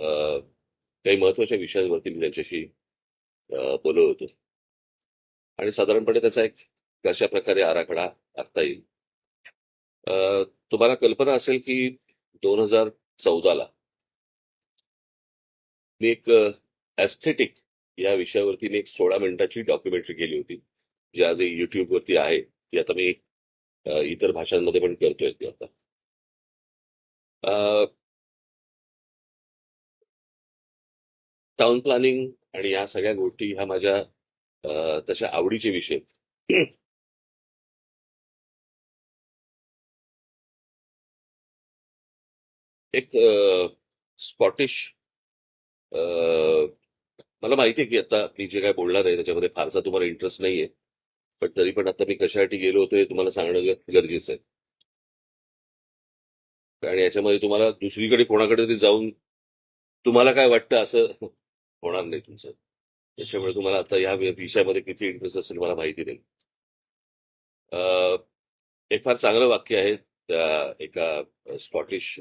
काही महत्त्वाच्या विषयांवरती मी त्यांच्याशी बोललो बोलत होतो. आणि साधारणपणे त्याचा एक कशा प्रकारे आराखडा आखता येईल? तुम्हाला कल्पना असेल की दोन हजार चौदाला मी एक एस्थेटिक या विषयावरती मी एक सोळा मिनिटाची डॉक्युमेंटरी केली होती जी आज युट्यूब वरती आहे ती आता मी इतर भाषांमध्ये पण करतोय ती आता. टाउन प्लॅनिंग आणि या सगळ्या गोष्टी ह्या माझ्या तशा आवडीचे विषय एक स्कॉटिश मला माहिती आहे की आता मी जे काय बोलणार आहे त्याच्यामध्ये फारसा तुम्हाला इंटरेस्ट नाहीये. पण तरी पण आता मी कशासाठी गेलो होतो हे तुम्हाला सांगणं गरजेचं आहे. आणि याच्यामध्ये तुम्हाला दुसरीकडे कोणाकडे तरी जाऊन तुम्हाला काय वाटतं असं होणार नाही तुमचं. त्याच्यामुळे तुम्हाला आता या विषयामध्ये किती इंटरेस्ट असेल मला माहिती नाही एक फार चांगलं वाक्य आहे त्या एका स्कॉटिश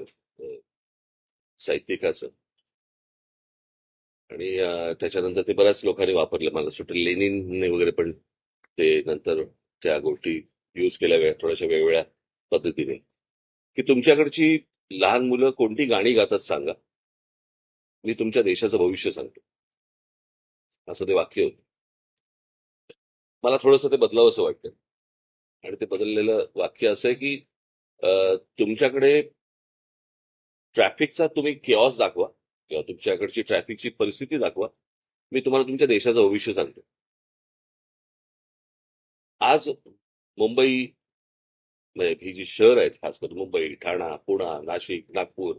साहित्यिकाचं. आणि त्याच्यानंतर ते बऱ्याच लोकांनी वापरलं. मला असं लेनिनने वगैरे पण ते नंतर त्या गोष्टी युज केल्या वेळ थोड्याशा वेगवेगळ्या पद्धतीने. की तुमच्याकडची लहान मुलं कोणती गाणी गातात सांगा? मी तुमच्या देशाचं भविष्य सांगतो. असं ते वाक्य होतं. मला थोडंसं ते बदलावं असं वाटतं. आणि ते बदललेलं वाक्य असं आहे की तुमच्याकडे ट्रॅफिकचा तुम्ही केऑस दाखवा किंवा तुमच्याकडची ट्रॅफिकची परिस्थिती दाखवा. मी तुम्हाला तुमच्या देशाचं भविष्य सांगतो. आज मुंबई म्हणजे ही जी शहर आहेत खास करून मुंबई ठाणा पुणा नाशिक नागपूर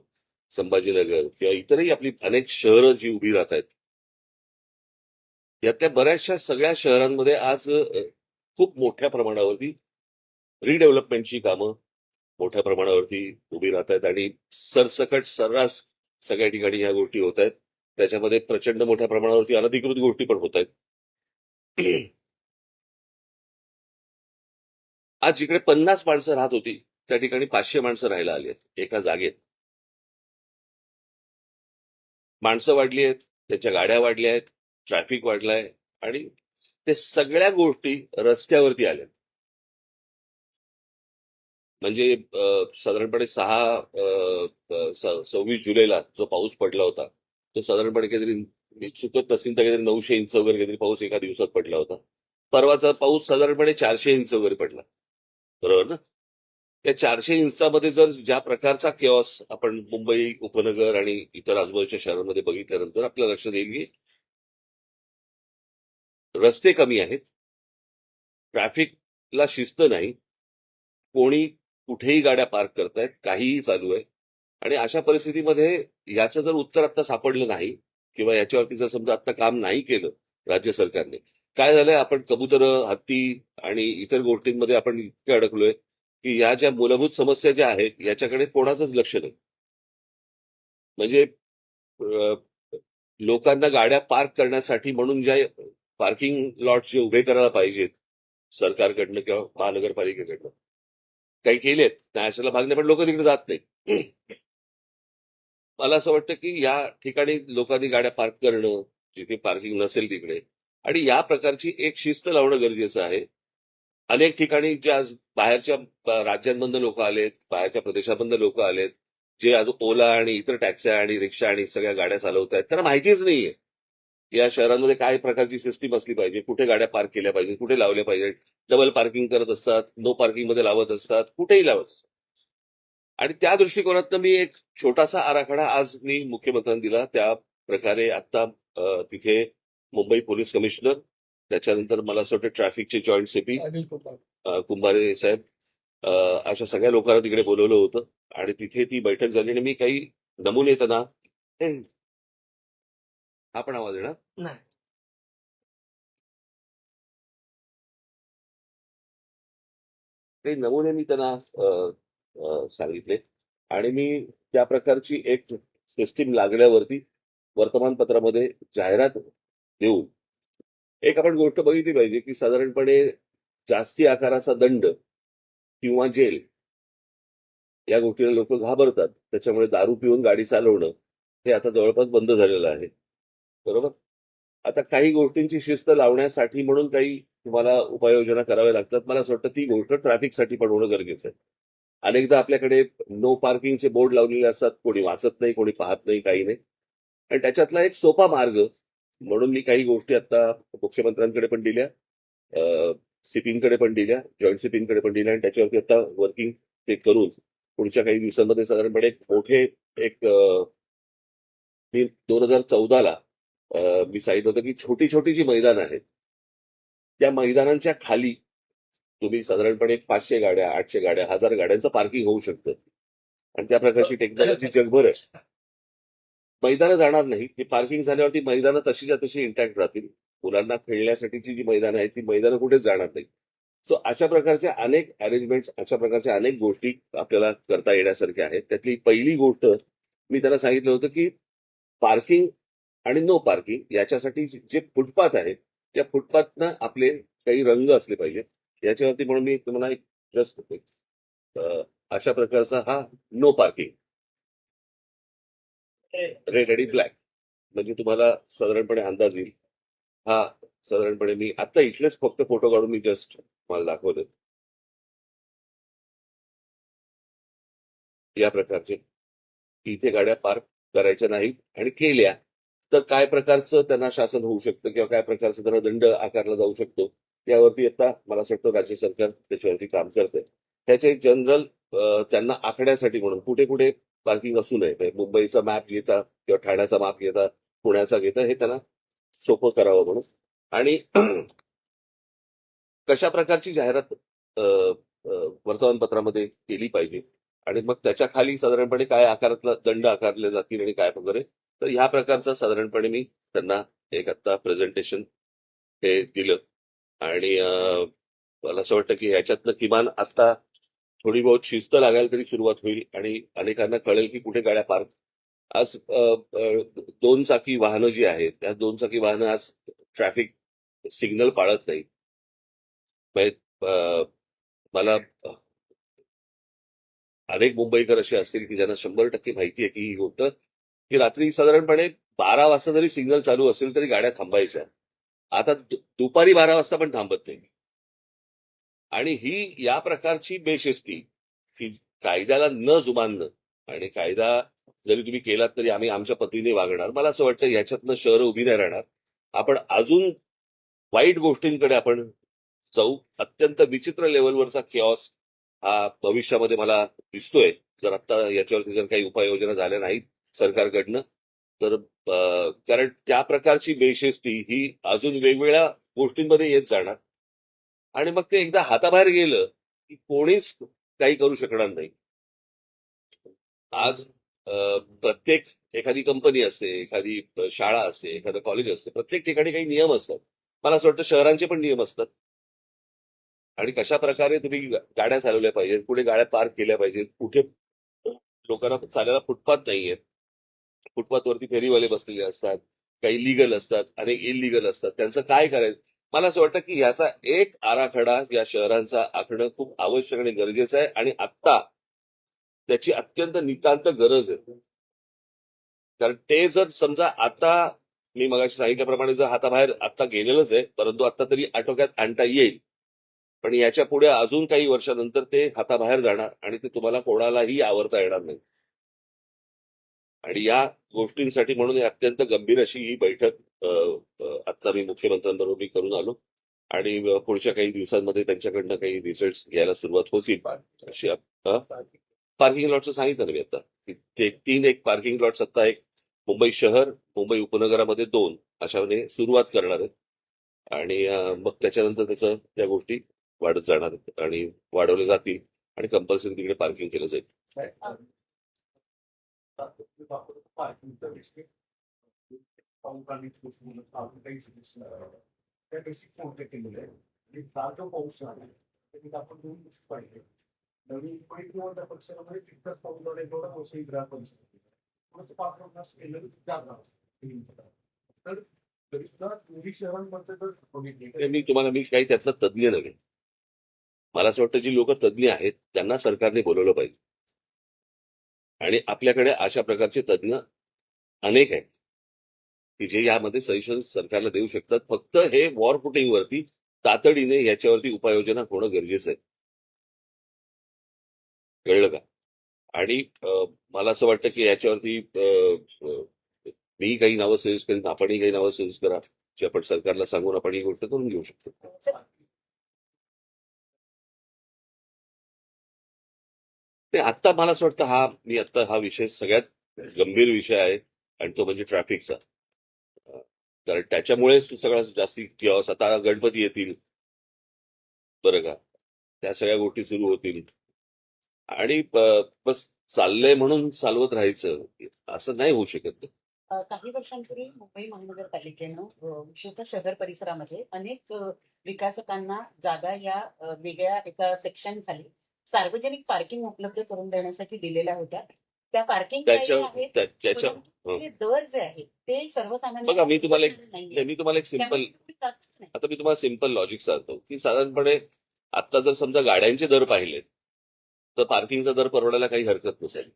संभाजीनगर किंवा इतरही आपली अनेक शहरं जी उभी राहत आहेत यातल्या बऱ्याचशा सगळ्या शहरांमध्ये आज खूप मोठ्या प्रमाणावरती रिडेव्हलपमेंटची कामं मोठ्या प्रमाणावरती उभी राहत आहेत आणि सरसकट सर्रास सगळ्या ठिकाणी ह्या गोष्टी होत आहेत त्याच्यामध्ये प्रचंड मोठ्या प्रमाणावरती अनधिकृत गोष्टी पण होत आहेत आज जिकडे पन्नास माणसं राहत होती त्या ठिकाणी पाचशे माणसं राहायला आली आहेत एका जागेत. माणसं वाढली आहेत त्याच्या गाड्या वाढल्या आहेत ट्रॅफिक वाढलाय आणि ते सगळ्या गोष्टी रस्त्यावरती आल्या म्हणजे साधारणपणे सहा सव्वीस जुलैला जो पाऊस पडला होता तो साधारणपणे काहीतरी मी चुकत नसेल तर काहीतरी नऊशे इंच वगैरे काहीतरी पाऊस एका दिवसात पडला होता. परवाचा पाऊस साधारणपणे चारशे इंच वगैरे पडला. बरोबर ना? त्या चारशे इंचामध्ये जर ज्या प्रकारचा केऑस आपण मुंबई उपनगर आणि इतर आजूबाजूच्या शहरांमध्ये बघितल्यानंतर आपल्या लक्षात येईल की रस्ते कमी आहेत. ट्रॅफिकला शिस्त नाही. कोणी कुठेही गाड्या पार्क करतायत काहीही चालू आहे. आणि अशा परिस्थितीमध्ये याचं जर उत्तर आता सापडलं नाही किंवा याच्यावरती जर समजा आता काम नाही केलं राज्य सरकारने काय झालंय? आपण कबुतर हत्ती आणि इतर गोष्टींमध्ये आपण इतके अडकलोय की या ज्या मूलभूत समस्या ज्या आहेत याच्याकडे कोणाचंच लक्ष नाही. म्हणजे लोकांना गाड्या पार्क करण्यासाठी म्हणून ज्या पार्किंग लॉट जे उभे करायला पाहिजेत सरकारकडनं किंवा महानगरपालिकेकडनं. काही केलेत त्याला नाही पण लोक तिकडे जात नाही मला असं वाटतं की या ठिकाणी लोकांनी गाड्या पार्क करणं जिथे पार्किंग नसेल तिकडे आणि या प्रकारची एक शिस्त लावणं गरजेचं आहे. अनेक ठिकाणी ज्या बाहेरच्या राज्यांमधनं लोक आलेत बाहेरच्या प्रदेशामधनं लोक आलेत जे आज ओला आणि इतर टॅक्स्या आणि रिक्षा आणि सगळ्या गाड्या चालवत आहेत त्यांना माहितीच नाहीये. या शहरांमध्ये काय प्रकारची सिस्टीम असली पाहिजे? कुठे गाड्या पार्क केल्या पाहिजेत? कुठे लावल्या पाहिजेत? डबल पार्किंग करत असतात नो पार्किंगमध्ये लावत असतात कुठेही लावत असतात. आणि त्या दृष्टिकोनातनं मी एक छोटासा आराखडा आज मी मुख्यमंत्र्यांना दिला. त्या प्रकारे आता तिथे मुंबई पोलीस कमिशनर त्याच्यानंतर मला असं वाटतं ट्रॅफिकचे जॉईंट सीपी कुंभारे. साहेब अशा सगळ्या लोकांना तिकडे बोलवलं होतं. आणि तिथे ती बैठक झाली आणि मी काही नमुने त्यांना ए, हा पण आवाज येणार नाही. काही नमुने मी त्यांना सांगितले. आणि मी त्या प्रकारची एक सिस्टीम लागल्यावरती वर्तमानपत्रामध्ये जाहिरात देऊन एक आपण गोष्ट बघितली पाहिजे की साधारणपणे जास्ती आकाराचा दंड किंवा जेल या गोष्टीला लोक घाबरतात. त्याच्यामुळे दारू पिऊन गाडी चालवणं हे आता जवळपास बंद झालेलं आहे. बरोबर? आता काही गोष्टींची शिस्त लावण्यासाठी म्हणून काही तुम्हाला उपाययोजना कराव्या लागतात. मला असं वाटतं ती गोष्ट ट्रॅफिकसाठी पण होणं गरजेचं आहे. अनेकदा आपल्याकडे नो पार्किंगचे बोर्ड लावलेले असतात. कोणी वाचत नाही कोणी पाहत नाही काही नाही. आणि त्याच्यातला एक सोपा मार्ग म्हणून मी काही गोष्टी आता मुख्यमंत्र्यांकडे पण दिल्या सिपिंगकडे पण दिल्या जॉईंट सिपिंगकडे पण दिल्या. आणि त्याच्यावरती आता वर्किंग ते करून पुढच्या काही दिवसांमध्ये साधारणपणे एक मोठे एक मी दोन हजार चौदाला मी सांगितलं होतं की छोटी छोटी जी मैदान आहेत त्या मैदानांच्या खाली तुम्ही साधारणपणे पाचशे गाड्या आठशे गाड्या हजार गाड्यांचं पार्किंग होऊ शकतं. आणि त्या प्रकारची टेक्नॉलॉजी जगभर आहे. मैदानं जाणार नाही. ती पार्किंग झाल्यावरती मैदानं तशीच्या तशी इंटॅक्ट राहतील. मुलांना खेळण्यासाठीची जी मैदानं आहेत ती मैदानं कुठेच जाणार नाही. सो अशा प्रकारच्या अनेक अरेंजमेंट अशा प्रकारच्या अनेक गोष्टी आपल्याला करता येण्यासारख्या आहेत. त्यातली पहिली गोष्ट मी त्याला सांगितलं होतं की पार्किंग आणि नो पार्किंग याच्यासाठी जे फुटपाथ आहेत त्या फुटपाथनं आपले काही रंग असले पाहिजेत. याच्यावरती म्हणून मी तुम्हाला एक जस्ट अशा प्रकारचा हा नो पार्किंग रेड आणि ब्लॅक म्हणजे तुम्हाला साधारणपणे अंदाज येईल. हा साधारणपणे मी आता इथलेच फक्त फोटो काढून मी जस्ट मला दाखवले या प्रकारचे. इथे गाड्या पार्क करायच्या नाहीत आणि केल्या तर काय प्रकारचं त्यांना शासन होऊ शकतं किंवा काय प्रकारचं त्यांना दंड आकारला जाऊ शकतो यावरती आता मला असं वाटतं राज्य सरकार त्याच्यावरती काम करते त्याचे जनरल त्यांना आखण्यासाठी म्हणून कुठे कुठे पार्किंग असू नये म्हणजे मुंबईचा मॅप घेता किंवा ठाण्याचा मॅप घेता पुण्याचा घेता हे त्यांना सोपं करावं म्हणून. आणि कशा प्रकारची जाहिरात वर्तमानपत्रामध्ये केली पाहिजे? आणि मग त्याच्याखाली साधारणपणे काय आकारातला दंड आकारले जातील आणि काय वगैरे? तर ह्या प्रकारचं साधारणपणे मी त्यांना एक आता प्रेझेंटेशन हे दिलं. आणि मला असं वाटतं की ह्याच्यातनं किमान आता थोडी बहुत शिस्त लागायला तरी सुरुवात होईल आणि अनेकांना कळेल की कुठे गाड्या पार्क. आज दोन चाकी वाहनं जी आहेत त्या दोन चाकी वाहनं आज ट्रॅफिक सिग्नल पाळत नाही म्हणजे, मला अनेक मुंबईकर असे असतील की ज्यांना शंभर टक्के माहिती आहे की ही गोष्ट की रात्री साधारणपणे बारा वाजता जरी सिग्नल चालू असेल तरी गाड्या थांबायच्या. आता दुपारी बारा वाजता पण थांबत नाही. आणि ही या प्रकारची बेशिस्ती की कायद्याला न जुमानणं आणि कायदा जरी तुम्ही केलात तरी आम्ही आमच्या पतीने वागणार. मला असं वाटतं याच्यातनं शहरं उभी नाही राहणार. आपण अजून वाईट गोष्टींकडे आपण जाऊ. अत्यंत विचित्र लेवलवरचा किऑस हा भविष्यामध्ये मला दिसतोय. जर आता याच्यावरती जर काही उपाययोजना झाल्या नाहीत सरकारकडनं. तर कारण त्या प्रकारची बेशिस्ती ही अजून वेगवेगळ्या गोष्टींमध्ये येत जाणार. आणि मग ते एकदा हाताबाहेर गेलं की कोणीच काही करू शकणार नाही. आज प्रत्येक एखादी कंपनी असते एखादी शाळा असते एखादं कॉलेज असते प्रत्येक ठिकाणी काही नियम असतात. मला असं वाटतं शहरांचे पण नियम असतात. आणि कशा प्रकारे तुम्ही गाड्या चालवल्या पाहिजेत कुठे गाड्या पार्क केल्या पाहिजेत कुठे लोकांना चालायला फुटपाथ नाहीयेत फुटपाथवरती फेरीवाले बसलेले असतात काही लिगल असतात अनेक इलिगल असतात. त्यांचं काय करायचं? मला असं वाटतं की याचा एक आराखडा या शहरांचा आखणं खूप आवश्यक आणि गरजेचं आहे आणि आत्ता त्याची अत्यंत नितांत गरज आहे. कारण ते जर समजा आता मी मगाशी सांगितल्याप्रमाणे जर हाताबाहेर आता गेलेलंच आहे परंतु आता तरी आटोक्यात आणता येईल. पण याच्यापुढे अजून काही वर्षानंतर ते हाताबाहेर जाणार आणि ते तुम्हाला कोणालाही आवरता येणार नाही. आणि या गोष्टींसाठी म्हणून अत्यंत गंभीर अशी ही बैठक आता मी मुख्यमंत्र्यांबरोबर मी करून आलो. आणि पुढच्या काही दिवसांमध्ये त्यांच्याकडनं काही रिझल्ट घ्यायला सुरुवात होतील अशी पार्किंग लॉटचं सांगितलं ना मी आता. ते तीन एक पार्किंग लॉट्स आता एक मुंबई शहर मुंबई उपनगरामध्ये दोन अशा सुरुवात करणार आहेत. आणि मग त्याच्यानंतर त्याचं त्या गोष्टी वाढत जाणार आहेत. आणि वाढवले जातील आणि कंपल्सरी तिकडे पार्किंग केलं जाईल. त्या बेसिक आहे आणि जो पाऊस झाला त्याच्यात आपण दोन गोष्टी पाहिजे नवीन किंवा त्या परिसरामध्ये तितकाच पाऊस झाला एवढा मोसमी ग्राह परिस्थिती थोडंसं केलं तर तरी सुद्धा दोन्ही शहरांमध्ये जर मी तुम्हाला मी काही त्यातलं तज्ज्ञ नव्हे. मला असं वाटतं जी लोक तज्ज्ञ आहेत त्यांना सरकारने बोलवलं पाहिजे. आणि आपल्याकडे अशा प्रकारचे तज्ज्ञ अनेक आहेत की जे यामध्ये सजेशन सरकारला देऊ शकतात. फक्त हे वॉर फुटिंगवरती तातडीने याच्यावरती उपाययोजना होणं गरजेचं आहे. कळलं का? आणि मला असं वाटतं की याच्यावरती मी काही नावं सजेस्ट करीन आपणही काही नावं सजेस्ट करा. जे आपण सरकारला सांगून आपण ही गोष्ट करून घेऊ शकतो. ते आता मला असं वाटतं हा मी आता हा विषय सगळ्यात गंभीर विषय आहे आणि तो म्हणजे ट्रॅफिकचा कारण त्याच्यामुळेच सगळा जास्ती किंवा आता गणपती येतील. बरं का? त्या सगळ्या गोष्टी सुरू होतील. आणि बस चाललंय म्हणून चालवत राहायचं. असं नाही होऊ शकत काही वर्षांपूर्वी मुंबई महानगरपालिकेनं विशेषतः शहर परिसरामध्ये अनेक विकासकांना जागा या वेगळ्या एका सेक्शन खाली सार्वजनिक पार्किंग उपलब्ध करून देण्यासाठी दिलेल्या होत्या त्या पार्किंग दर जे आहेत ते सर्वसामान्य बघा, मी तुम्हाला एक-. मी तुम्हाला एक सिंपल. आता मी तुम्हाला सिंपल लॉजिक सांगतो की साधारणपणे आता जर समजा गाड्यांचे दर पाहिले तर पार्किंगचा दर परवडायला काही हरकत नसेल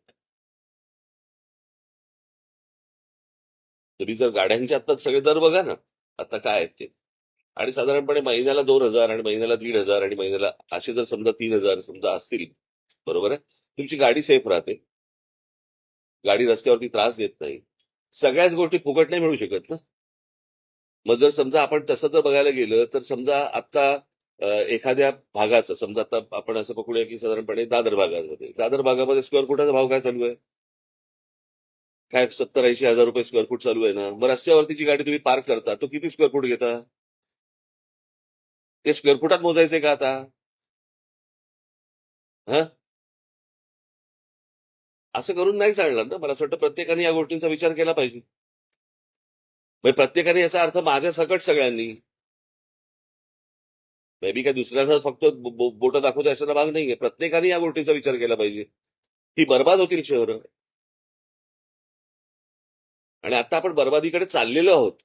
तुम्ही जर गाड्यांचे आता सगळे दर बघा ना आता काय आहेत ते आणि साधारणपणे महिन्याला दोन हजार आणि महिन्याला दीड हजार आणि महिन्याला असे जर समजा तीन हजार समजा असतील बरोबर आहे? तुमची गाडी सेफ राहते. गाडी रस्त्यावरती त्रास देत नाही. सगळ्याच गोष्टी फुकट नाही मिळू शकत ना? मग जर समजा आपण तसं जर बघायला गेलं तर समजा आता एखाद्या भागाचं समजा आता आपण असं पकडूया की साधारणपणे दादर भागामध्ये. दादर भागामध्ये स्क्वेअर फुटाचा भाव काय चालू आहे? काय सत्तर ऐंशी हजार रुपये स्क्वेअर फूट चालू आहे ना? मग रस्त्यावरती जी गाडी तुम्ही पार्क करता तो किती स्क्वेअर फूट घेता? ते स्क्वेअर फुटात मोजायचे का आता? हा? असं करून नाही चालणार ना. मला असं वाटतं प्रत्येकाने या गोष्टींचा विचार केला पाहिजे. म्हणजे प्रत्येकाने याचा अर्थ माझ्या सकट सगळ्यांनी. मेबी काय दुसऱ्यांना फक्त बोट दाखवतो याचा भाग नाहीये. प्रत्येकाने या गोष्टीचा विचार केला पाहिजे. ही बर्बाद होतील शहर. आणि आता आपण बर्बादीकडे चाललेलो आहोत.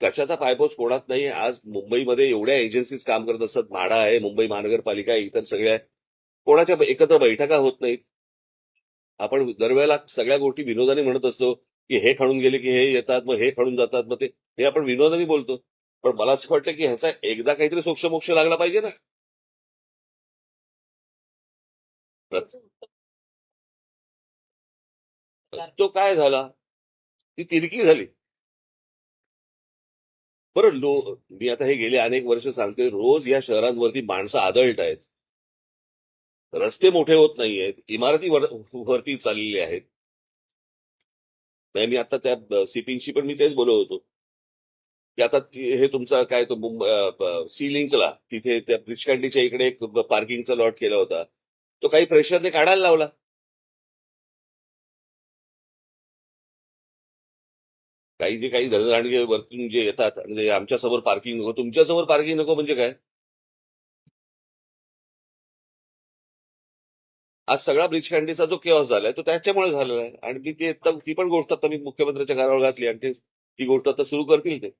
कशाचा पायपोस कोणात नाही. आज मुंबईमध्ये एवढ्या एजन्सीज काम करत असतात म्हाडा आहे मुंबई महानगरपालिका आहे, इतर सगळ्या कोणाच्या एकत्र बैठका होत नाहीत. आपण दरवेळेला सगळ्या गोष्टी विनोदाने म्हणत असतो की हे खणून गेले की हे येतात मग हे खणून जातात मग ते हे आपण विनोदाने बोलतो. पण मला असं वाटतं की ह्याचा एकदा काहीतरी सोक्षमोक्ष लागला पाहिजे ना. तो काय झाला? ती तिरकी झाली. बरं लो मी आता हे गेले अनेक वर्ष सांगतोय रोज या शहरांवरती माणसं आदळत आहेत. रस्ते मोठे होत नाहीयेत इमारती वर- वरती चाललेली आहेत. नाही मी आता त्या सिपिंगशी पण मी तेच बोलत होतो. की आता हे तुमचा काय तो मुंबई सी लिंकला तिथे त्या ब्रिचकांडीच्या इकडे एक पार्किंगचा लॉट केला होता. तो काही प्रेशरने काढायला लावला. काही जे काही धनरांडगे वरतून जे येतात आणि आमच्या आमच्यासमोर पार्किंग नको तुमच्यासमोर पार्किंग नको म्हणजे काय? आज सगळा ब्रिज कँडीचा जो केऑस झालाय तो त्याच्यामुळे झालेला आहे. आणि मी ते ती पण गोष्ट आता मी मुख्यमंत्र्यांच्या घरावर घातली आणि ती गोष्ट आता सुरू करतील ते.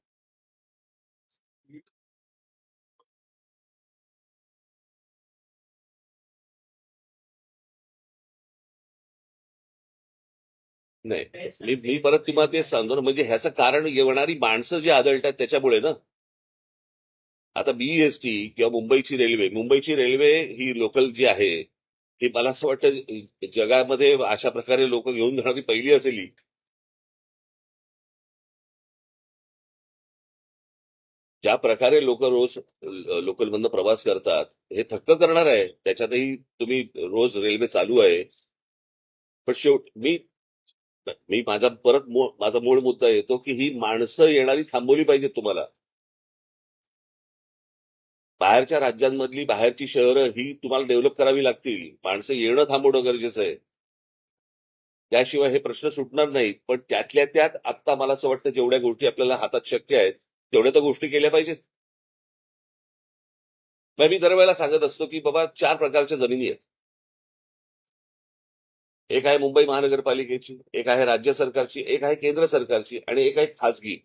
नाही. मी मी परत तुम्हाला तेच सांगतो ना म्हणजे ह्याचं कारण येणारी माणसं जे आदळतात त्याच्यामुळे ना. आता बीएसटी किंवा मुंबईची रेल्वे मुंबईची रेल्वे ही लोकल जी आहे ही मला असं वाटतं जगामध्ये अशा प्रकारे लोक घेऊन जाणारी पहिली असेल ज्या प्रकारे लोक रोज लोकल मधनं प्रवास करतात हे थक्क करणार आहे. त्याच्यातही तुम्ही रोज रेल्वे चालू आहे. पण शेवट मी मी माझा परत मूळ माझा मूळ मुद्दा येतो की ही माणसं येणारी थांबवली पाहिजेत तुम्हाला. बाहेरच्या राज्यांमधली बाहेरची शहरं ही तुम्हाला डेव्हलप करावी लागतील. माणसं येणं थांबवणं गरजेचं आहे. त्याशिवाय हे प्रश्न सुटणार नाहीत पण त्यातल्या त्यात आता मला असं वाटतं जेवढ्या गोष्टी आपल्याला हातात शक्य आहेत तेवढ्या तर गोष्टी केल्या पाहिजेत. मी दरवेळेला सांगत असतो की बाबा चार प्रकारच्या जमिनी आहेत. एक आहे मुंबई महानगरपालिकेची एक आहे राज्य सरकारची एक आहे केंद्र सरकारची आणि एक आहे खासगी.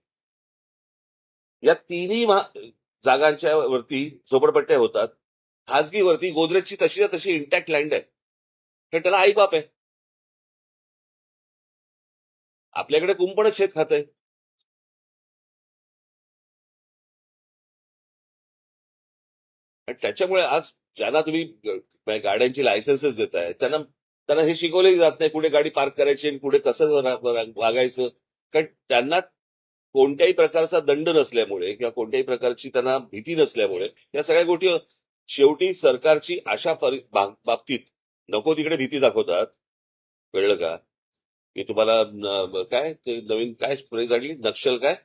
या तिन्ही जागांच्या वरती झोपडपट्ट्या होतात. खासगीवरती गोदरेजची तशी तशी इंटॅक्ट लँड आहे तर त्याला आईबाप आहे. आपल्याकडे कुंपणच शेत खात आहे त्याच्यामुळे आज ज्यांना तुम्ही गाड्यांची लायसन्सेस देताय त्यांना त्यांना हे शिकवलंही जात नाही कुठे गाडी पार्क करायची आणि कुठे कसं वागायचं. कारण त्यांना कोणत्याही प्रकारचा दंड नसल्यामुळे किंवा कोणत्याही प्रकारची त्यांना भीती नसल्यामुळे या सगळ्या गोष्टी शेवटी सरकारची अशा बाबतीत नको तिकडे भीती दाखवतात. कळलं का? की तुम्हाला काय? ते नवीन काय फ्रेज आणली नक्षल काय?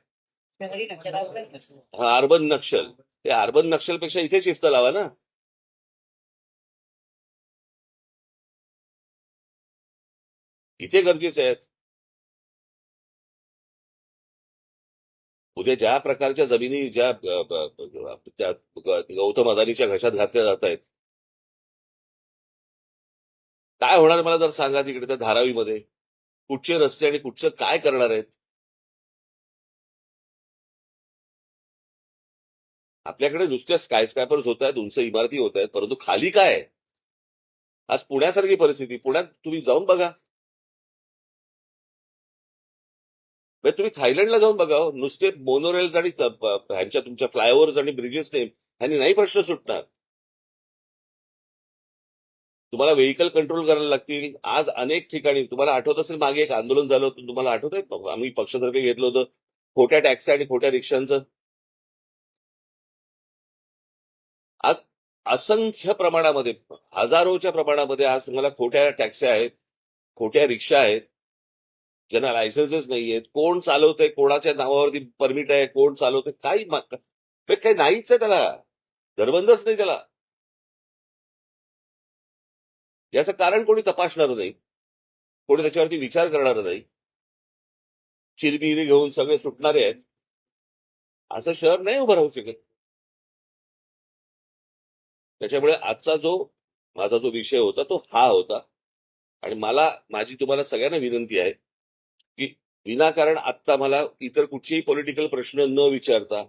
हा अर्बन नक्षल. ते अर्बन नक्षलपेक्षा इथे शिस्त लावा ना. इथे गरजेचे आहेत. उद्या ज्या प्रकारच्या जमिनी ज्या त्या गौतम अदानीच्या घशात घातल्या जात आहेत. काय होणार मला जर सांगा तिकडे त्या धारावीमध्ये? कुठचे रस्ते आणि कुठचं काय करणार आहेत? आपल्याकडे नुसत्या स्कायस्कॅपर्स होत आहेत उंच इमारती होत आहेत परंतु खाली काय आहे? आज पुण्यासारखी परिस्थिती. पुण्यात तुम्ही जाऊन बघा. म्हणजे तुम्ही थायलंडला जाऊन बघा हो. नुसते मोनोरेल्स आणि ह्यांच्या तुमच्या फ्लायओव्हर्स आणि ब्रिजेसने ह्यांनी नाही प्रश्न सुटणार. तुम्हाला व्हेकल कंट्रोल करायला लागतील. आज अनेक ठिकाणी तुम्हाला आठवत असेल मागे एक आंदोलन झालं होतं तुम्हाला आठवत आहे? आम्ही पक्षतर्फे घेतलं होतं खोट्या टॅक्सी आणि खोट्या रिक्षांचं. आज असंख्य प्रमाणामध्ये हजारोच्या प्रमाणामध्ये आज तुम्हाला खोट्या टॅक्सी आहेत खोट्या रिक्षा आहेत. ज्यांना लायसन्सेस नाहीयेत कोण चालवतंय कोणाच्या नावावरती परमिट आहे कोण चालवतंय काही काही नाहीच आहे त्याला. धरबंदच नाही त्याला. याचं कारण कोणी तपासणार नाही. कोणी त्याच्यावरती विचार करणार नाही. चिरबिरी घेऊन सगळे सुटणारे आहेत. असं शहर नाही उभं राहू शकत. त्याच्यामुळे आजचा जो माझा जो विषय होता तो हा होता. आणि मला माझी तुम्हाला सगळ्यांना विनंती आहे विनाकारण आत्ता मला इतर कुठचेही पॉलिटिकल प्रश्न न विचारता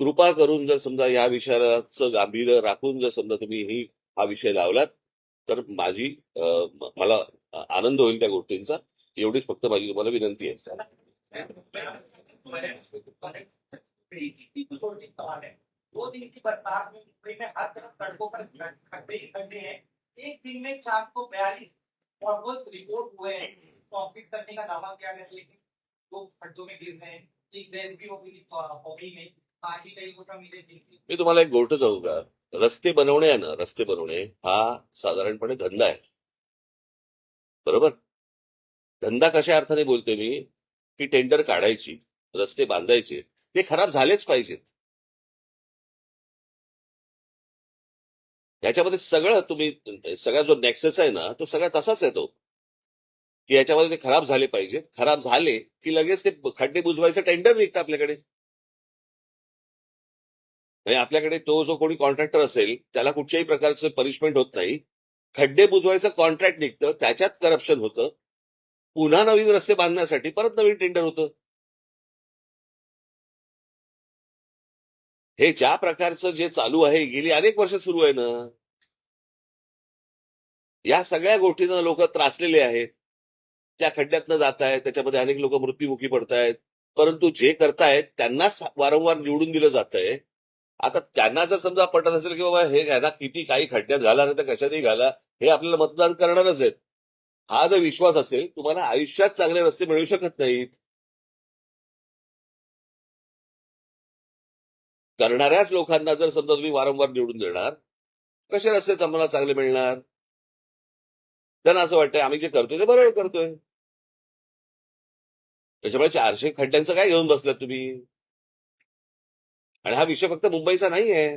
कृपा करून जर समजा या विषयाचं गांभीर्य राखून जर समजा तुम्ही ही हा विषय लावलात तर माझी मला आनंद होईल त्या गोष्टींचा. एवढीच फक्त माझी तुम्हाला विनंती आहे. दो दिन की बरसात में मुंबई में हर तरफ सड़कों पर खड्डे ही खड्डे हैं एक दिन में चार सौ बयालीस फॉरवर्ड रिपोर्ट हुए हैं। कॉम्पीट करने का दावा किया गया लेकिन वो खड्डों में गिर रहे हैं। एक भी कई मिले मी तुम्हाला एक गोष्ट सांगू का? रस्ते बनवणे आहे ना रस्ते बनवणे हा साधारणपणे धंदा आहे. बरोबर? धंदा कशा अर्थाने बोलते मी? की टेंडर काढायची रस्ते बांधायचे ते खराब झालेच पाहिजेत. याच्यामध्ये सगळं तुम्ही सगळा जो नेक्सेस आहे ना तो सगळा तसाच आहे तो. की याच्यामध्ये ते खराब झाले पाहिजेत. खराब झाले की लगेच ते खड्डे बुजवायचं टेंडर निघतं आपल्याकडे. म्हणजे आपल्याकडे तो जो कोणी कॉन्ट्रॅक्टर असेल त्याला कुठच्याही प्रकारचं पनिशमेंट होत नाही. खड्डे बुजवायचं कॉन्ट्रॅक्ट निघतं त्याच्यात करप्शन होतं. पुन्हा नवीन रस्ते बांधण्यासाठी परत नवीन टेंडर होतं. हे ज्या प्रकारचं जे चालू आहे गेली अनेक वर्ष सुरू आहे ना. या सगळ्या गोष्टींना लोक त्रासलेले आहेत. त्या खड्ड्यातनं जात आहेत त्याच्यामध्ये अनेक लोक मृत्यूमुखी पडतायत. परंतु जे करतायत त्यांनाच वारंवार निवडून दिलं जात आहे आता त्यांना जर समजा पटत असेल की बाबा हे घ्या किती काही खड्ड्यात घाला नाही तर कशातही घाला हे आपल्याला मतदान करणारच आहेत. हा जर विश्वास असेल तुम्हाला आयुष्यात चांगले रस्ते मिळू शकत नाहीत. करणाऱ्याच लोकांना जर समजा तुम्ही वारंवार निवडून देणार कसे रस्ते तुम्हाला चांगले मिळणार? त्यांना असं वाटतंय आम्ही जे करतोय ते बरोबर करतोय. त्याच्यामुळे चारशे खड्ड्यांचं काय घेऊन बसलात तुम्ही? आणि हा विषय फक्त मुंबईचा नाही आहे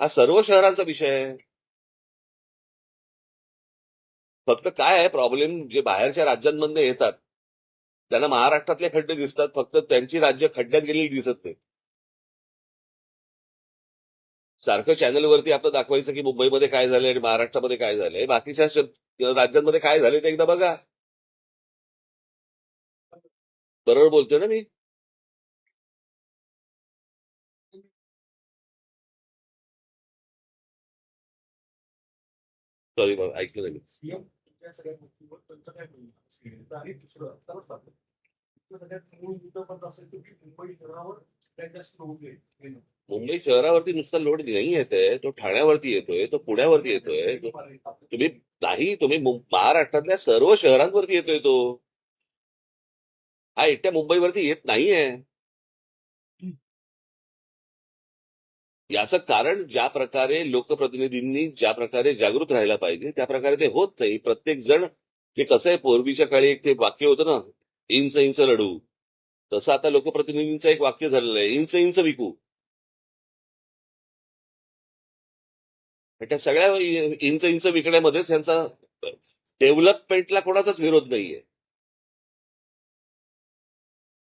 हा सर्व शहरांचा विषय आहे. फक्त काय आहे प्रॉब्लेम जे बाहेरच्या राज्यांमधनं येतात त्यांना महाराष्ट्रातले खड्डे दिसतात फक्त त्यांची राज्य खड्ड्यात गेलेली दिसत नाही सारखं चॅनलवरती आपलं दाखवायचं की मुंबईमध्ये काय झालंय आणि महाराष्ट्रामध्ये काय झालंय. बाकीच्या राज्यांमध्ये काय झालंय ते एकदा बघा. बरोबर बोलतोय ना मी? सॉरी ऐकलं नाही मी. सीएम या सगळ्या गोष्टीवर त्यांचं काय म्हणणं असेल आणि दुसरं तरच सांगतो दुसरं सगळ्यात मूळ मुद्दा पण असेल की मुंबई शहरावर शहरावरती नुसता लोड नाही येतोय तो ठाण्यावरती येतोय तो पुण्यावरती येतोय तो तुम्ही नाही तुम्ही मुं- महाराष्ट्रातल्या सर्व शहरांवरती येतोय तो. हा एकट्या मुंबईवरती येत नाहीये. याचं कारण ज्या प्रकारे लोकप्रतिनिधींनी ज्या प्रकारे जागृत राहायला पाहिजे त्या प्रकारे ते होत नाही. प्रत्येक जण ते कसं आहे पूर्वीच्या काळी एक ते वाक्य होतं ना इंच इंच लढू. तसं आता लोकप्रतिनिधींचं एक वाक्य झालेलं आहे इंच इंच विकू. त्या सगळ्या इंच इंच विकण्यामध्येच यांचा डेव्हलपमेंटला कोणाचाच विरोध नाहीये.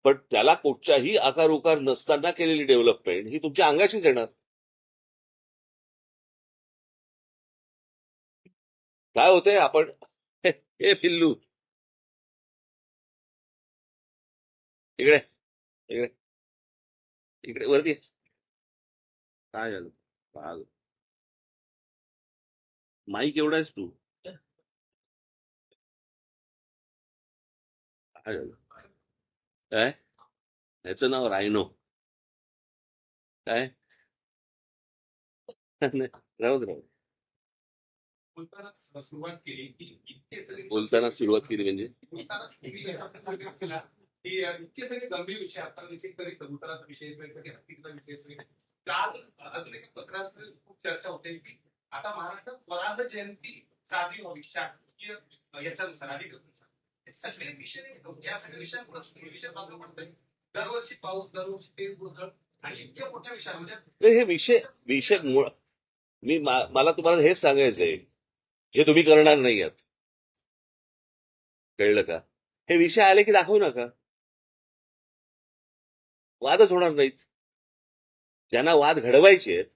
पण त्याला कुठच्याही आकार उकार नसताना केलेली डेव्हलपमेंट ही तुमच्या अंगाशीच येणार. काय होते आपण? हे फिल्लू पिल्लू. इकडे इकडे. इकडे वरती. काय झालं? पागल. माईक एवढा आहेस तू. काय झालं? काय याचं नाव रायनो काय नाही, राहू दे राहू बोलताना सुरुवात केली की इतके सगळे बोलताना सुरुवात केली म्हणजे बोलताना केला इतके सगळे गंभीर विषय आता विषय तरी कबुतराचा विषय वेगवेगळे हत्तीचा विषय सगळे काल अजून एका पत्रात खूप चर्चा होते की आता महाराष्ट्रात स्वराज्य जयंती साजरी व्हावी. शासकीय याच्यानुसार अधिकृतनुसार सगळे मिशन या सगळ्या विषयांवर विषय बाजू पडतोय दरवर्षी पाऊस दरवर्षी तेच गोंधळ आणि इतक्या मोठ्या विषय म्हणजे हे विषय विषय मुळ मी मला तुम्हाला हेच सांगायचंय. जे तुम्ही करणार नाही आहात कळलं का? हे विषय आले की दाखवू नका. वादच होणार नाहीत. ज्यांना वाद घडवायचे आहेत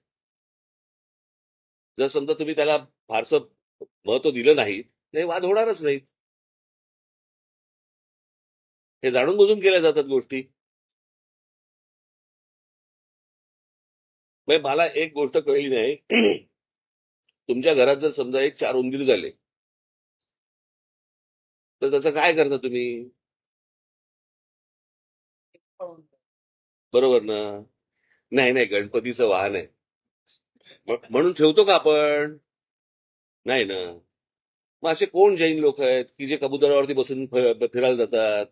जर समजा तुम्ही त्याला फारसं महत्त्व दिलं नाहीत तर हे वाद होणारच नाहीत. हे जाणून बुजून केल्या जातात गोष्टी. म्हणजे मला एक गोष्ट कळली नाही. तुमच्या घरात जर समजा एक चार उंदीर झाले तर त्याचं काय करता तुम्ही? बरोबर ना? नाही नाही गणपतीचं वाहन आहे. म्हणून ठेवतो का आपण? नाही ना. मग असे कोण जैन लोक आहेत की जे कबुतरावरती बसून फिरायला जातात?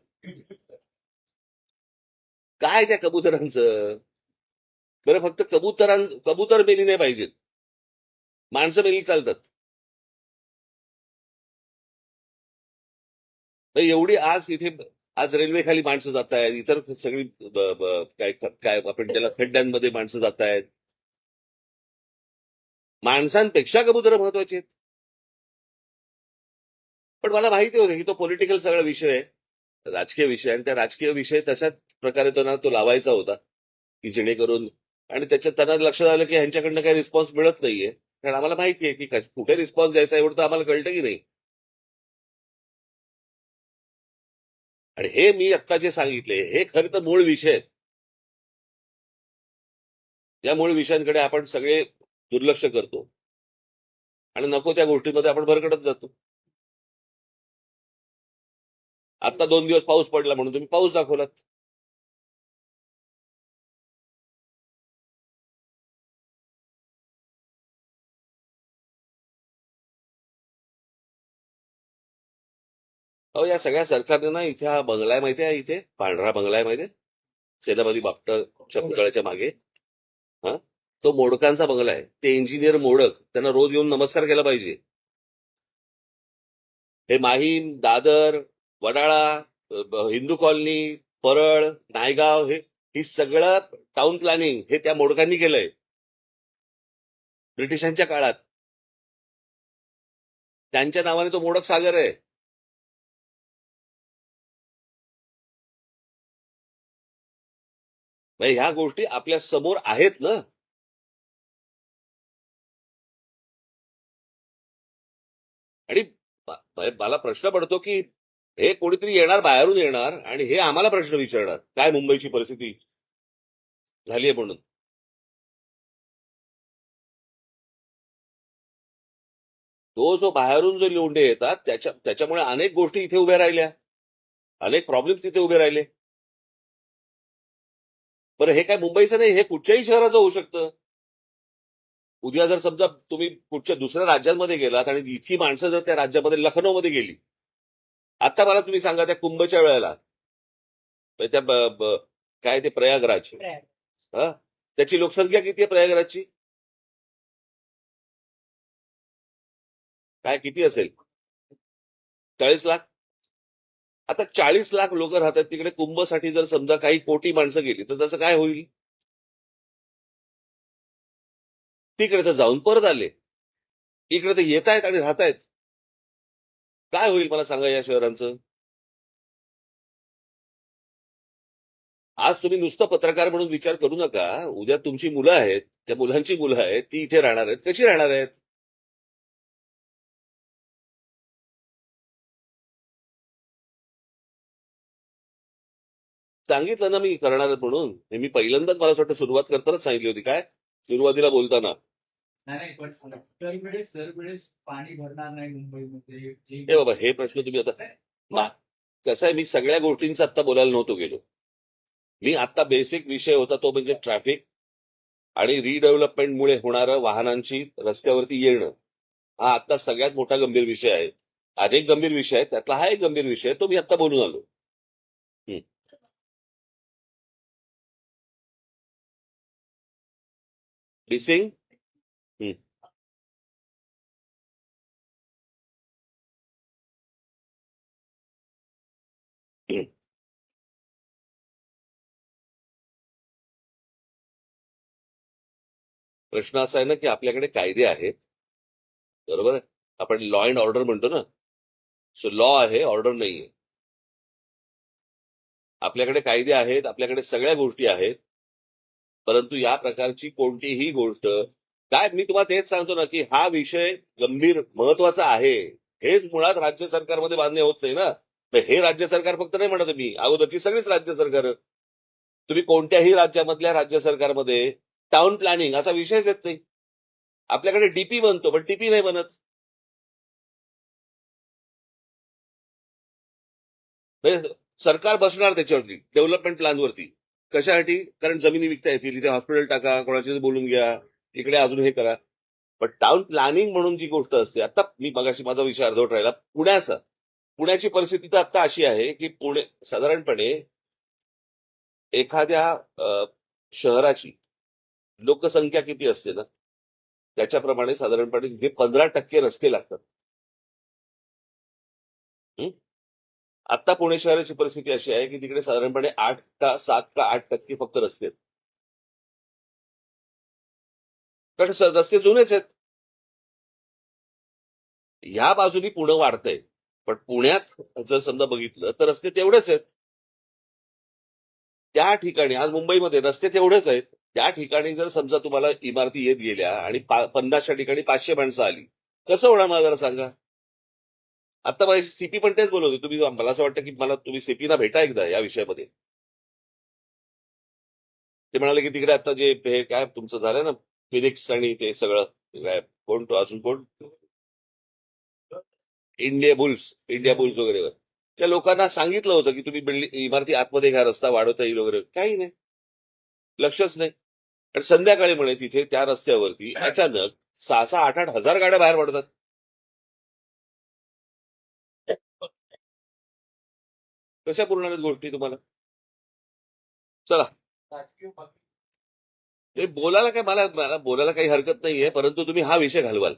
काय त्या कबुतरांचं? बरं फक्त कबुतरां कबुतर मेली नाही पाहिजेत. माणसं मेली चालतात. एवढी आज इथे आज रेल्वे खाली माणसं जात आहेत इतर सगळी काय काय आपण त्याला खड्ड्यांमध्ये माणसं जात आहेत माणसांपेक्षा कबुतर महत्त्वाचे आहेत. पण मला माहिती होतं की तो पॉलिटिकल सगळा विषय आहे. राजकीय विषय आणि त्या राजकीय विषय तशाच प्रकारे त्यांना तो लावायचा होता की जेणेकरून आणि त्याच्यात त्यांना लक्षात आलं की ह्यांच्याकडनं काही रिस्पॉन्स मिळत नाहीये. कारण आम्हाला माहिती आहे की कुठे रिस्पॉन्स द्यायचा एवढं तर आम्हाला कळतं की नाही. आणि हे मी आत्ता जे सांगितले हे खरं तर मूळ विषय आहेत. या मूळ विषयांकडे आपण सगळे दुर्लक्ष करतो. आणि नको त्या गोष्टींमध्ये आपण भरकटत जातो. आता दोन दिवस पाऊस पडला म्हणून तुम्ही पाऊस दाखवलात. अहो या सगळ्या सरकारने ना इथे हा बंगला आहे माहिती आहे इथे? पांढरा बंगला आहे माहिती सेनापती बापटाच्या पुतळ्याच्या मागे. हा? तो मोडकांचा बंगला आहे. ते इंजिनियर मोडक त्यांना रोज येऊन नमस्कार केला पाहिजे. हे माहीम दादर वडाळा हिंदू कॉलनी परळ नायगाव हे ही सगळं टाउन प्लॅनिंग हे त्या मोडकांनी केलंय. ब्रिटिशांच्या काळात. त्यांच्या नावाने तो मोडक सागर आहे. ह्या गोष्टी आपल्यासमोर आहेत ना? आणि मला प्रश्न पडतो की हे कोणीतरी येणार बाहेरून येणार आणि हे आम्हाला प्रश्न विचारणार. काय मुंबईची परिस्थिती झालीय म्हणून? तो जो बाहेरून जो लोंढे येतात त्याच्या त्याच्यामुळे अनेक गोष्टी इथे उभ्या राहिल्या. अनेक प्रॉब्लेम्स इथे उभे राहिले. बरं हे काय मुंबईचं नाही हे कुठच्याही शहराचं होऊ शकतं. उद्या जर समजा तुम्ही कुठच्या दुसऱ्या राज्यांमध्ये गेलात आणि इतकी माणसं जर त्या राज्यामध्ये लखनौमध्ये गेली आता मला तुम्ही सांगा त्या कुंभच्या वेळेला. म्हणजे त्या काय ते प्रयागराज प्रयाग. हा? त्याची लोकसंख्या किती आहे प्रयागराजची? काय किती असेल? चाळीस लाख? आता चाळीस लाख लोक राहतात तिकडे कुंभसाठी जर समजा काही कोटी माणसं गेली तर त्याचं काय होईल? तिकडे तर जाऊन परत आले. इकडे तर येत आहेत आणि राहत आहेत काय होईल मला सांगा या शहरांचं? आज तुम्ही नुसतं पत्रकार म्हणून विचार करू नका. उद्या तुमची मुलं आहेत त्या मुलांची मुलं आहेत ती इथे राहणार आहेत. कशी राहणार आहेत? सांगितलं ना मी करणार आहेत म्हणून. हे मी पहिल्यांदाच मला असं वाटतं सुरुवात करतानाच सांगितली होती. काय? सुरुवातीला बोलताना. नाही नाही पण दरवेळेस दरवेळेस पाणी भरणार नाही मुंबईमध्ये. जे- हे बाबा हे प्रश्न तुम्ही आता मा- कसं आहे मी सगळ्या गोष्टींचा आता बोलायला नव्हतो गेलो. मी आता बेसिक विषय होता तो म्हणजे ट्रॅफिक आणि रिडेव्हलपमेंटमुळे होणारं वाहनांची रस्त्यावरती येणं. हा आता सगळ्यात मोठा गंभीर विषय आहे. अनेक गंभीर विषय आहेत त्यातला हा एक गंभीर विषय आहे तो मी आता बोलून आलो. हं. हम्म प्रश्न असा आहे ना की आपल्याकडे कायदे आहेत. बरोबर आहे? आपण लॉ अँड ऑर्डर म्हणतो ना. सो लॉ आहे ऑर्डर नाहीये आपल्याकडे कायदे आहेत आपल्याकडे सगळ्या गोष्टी आहेत. परंतु या प्रकारची कोणतीही गोष्ट काय मी तुम्हाला तेच सांगतो ना की हा विषय गंभीर महत्त्वाचा आहे. हेच मुळात राज्य सरकारमध्ये मान्य होत नाही ना. हे राज्य सरकार फक्त नाही म्हणत मी अगोदरची सगळीच राज्य सरकार. तुम्ही कोणत्याही राज्यामधल्या राज्य सरकारमध्ये टाउन प्लॅनिंग असा विषयच येत नाही. आपल्याकडे डीपी बनतो पण टीपी नाही बनत सरकार बसणार त्याच्यावरती डेव्हलपमेंट प्लॅनवरती कशासाठी? कारण जमिनी विकता येतील इथे हॉस्पिटल टाका कोणाशी बोलून घ्या. इकडे अजून हे करा. पण टाउन प्लॅनिंग म्हणून जी गोष्ट असते आता मी मगाशी माझा विषय अर्धवट राहिला. पुण्याचा पुण्याची परिस्थिती तर आता अशी आहे की पुणे साधारणपणे एखाद्या शहराची लोकसंख्या किती असते ना? त्याच्याप्रमाणे साधारणपणे तिथे पंधरा टक्के रस्ते लागतात. आता पुणे शहराची परिस्थिती अशी आहे की तिकडे साधारणपणे आठ का सात का आठ टक्के फक्त रस्ते आहेत. कारण रस्ते जुनेच आहेत. ह्या बाजूनी पुणे वाढतंय. पण पुण्यात जर समजा बघितलं तर रस्ते तेवढेच आहेत. त्या ठिकाणी आज मुंबईमध्ये रस्ते तेवढेच आहेत. त्या ठिकाणी जर समजा तुम्हाला इमारती येत गेल्या आणि पन्नासच्या ठिकाणी पाचशे माणसं आली कसं होणार मला जरा सांगा? आता माझी सीपी पण तेच बोलवते तुम्ही मला असं वाटतं की मला तुम्ही सीपीना भेटा एकदा या विषयामध्ये. ते म्हणाले की तिकडे आता जे हे काय तुमचं झालं ना फिनिक्स आणि ते सगळं कोण तो? अजून कोण? इंडिया बुल्स इंडिया बुल्स वगैरे. त्या लोकांना सांगितलं होतं की तुम्ही बिल्डिंग इमारती आतमध्ये घ्या रस्ता वाढवता येईल वगैरे. काही नाही. लक्षच नाही. आणि संध्याकाळी म्हणे तिथे त्या रस्त्यावरती अचानक सहा सहा आठ आठ हजार गाड्या बाहेर पडतात. कशा पूर्ण आहेत गोष्टी तुम्हाला? चला. बोलायला काय मला मला बोलायला काही हरकत नाहीये परंतु तुम्ही हा विषय घालवाल.